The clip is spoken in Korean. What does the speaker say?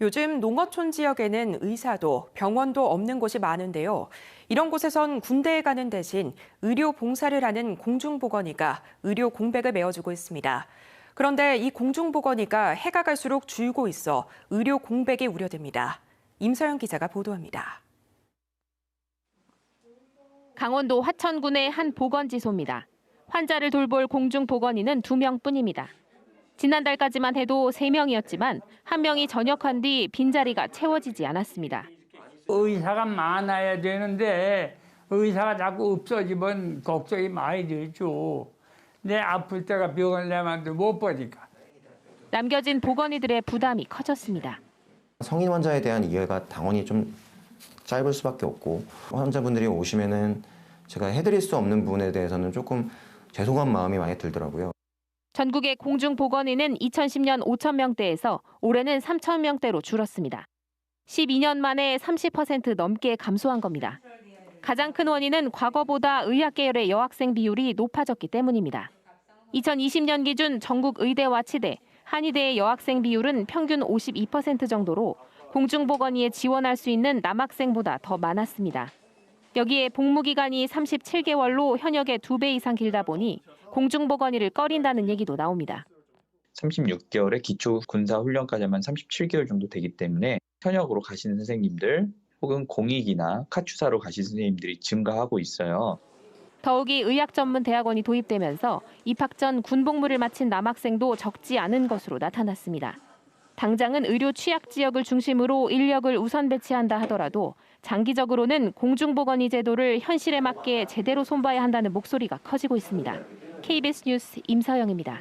요즘 농어촌 지역에는 의사도 병원도 없는 곳이 많은데요. 이런 곳에선 군대에 가는 대신 의료 봉사를 하는 공중보건의가 의료 공백을 메워주고 있습니다. 그런데 이 공중보건의가 해가 갈수록 줄고 있어 의료 공백이 우려됩니다. 임서영 기자가 보도합니다. 강원도 화천군의 한 보건지소입니다. 환자를 돌볼 공중보건의는 두 명뿐입니다 지난달까지만 해도 세명이었지만 한 명이 전역한 뒤 빈자리가 채워지지 않았습니다. 의사가 많아야 되는데 의사가 자꾸 없어지면 걱정이 많이 되죠. 내 아플 때가 병을 내만도 못 보니까. 남겨진 보건의들의 부담이 커졌습니다. 성인 환자에 대한 이해가 당연히 좀 짧을 수밖에 없고 환자분들이 오시면은 제가 해드릴 수 없는 부분에 대해서는 조금 죄송한 마음이 많이 들더라고요. 전국의 공중보건의는 2010년 5천 명대에서 올해는 3천 명대로 줄었습니다. 12년 만에 30% 넘게 감소한 겁니다. 가장 큰 원인은 과거보다 의학 계열의 여학생 비율이 높아졌기 때문입니다. 2020년 기준 전국 의대와 치대, 한의대의 여학생 비율은 평균 52% 정도로 공중보건의에 지원할 수 있는 남학생보다 더 많았습니다. 여기에 복무 기간이 37개월로 현역의 2배 이상 길다 보니 공중보건의를 꺼린다는 얘기도 나옵니다. 36개월의 기초 군사 훈련까지만 37개월 정도 되기 때문에 현역으로 가시는 선생님들 혹은 공익이나 카투사로 가시는 선생님들이 증가하고 있어요. 더욱이 의학 전문 대학원이 도입되면서 입학 전 군복무를 마친 남학생도 적지 않은 것으로 나타났습니다. 당장은 의료 취약 지역을 중심으로 인력을 우선 배치한다 하더라도 장기적으로는 공중보건의 제도를 현실에 맞게 제대로 손봐야 한다는 목소리가 커지고 있습니다. KBS 뉴스 임서영입니다.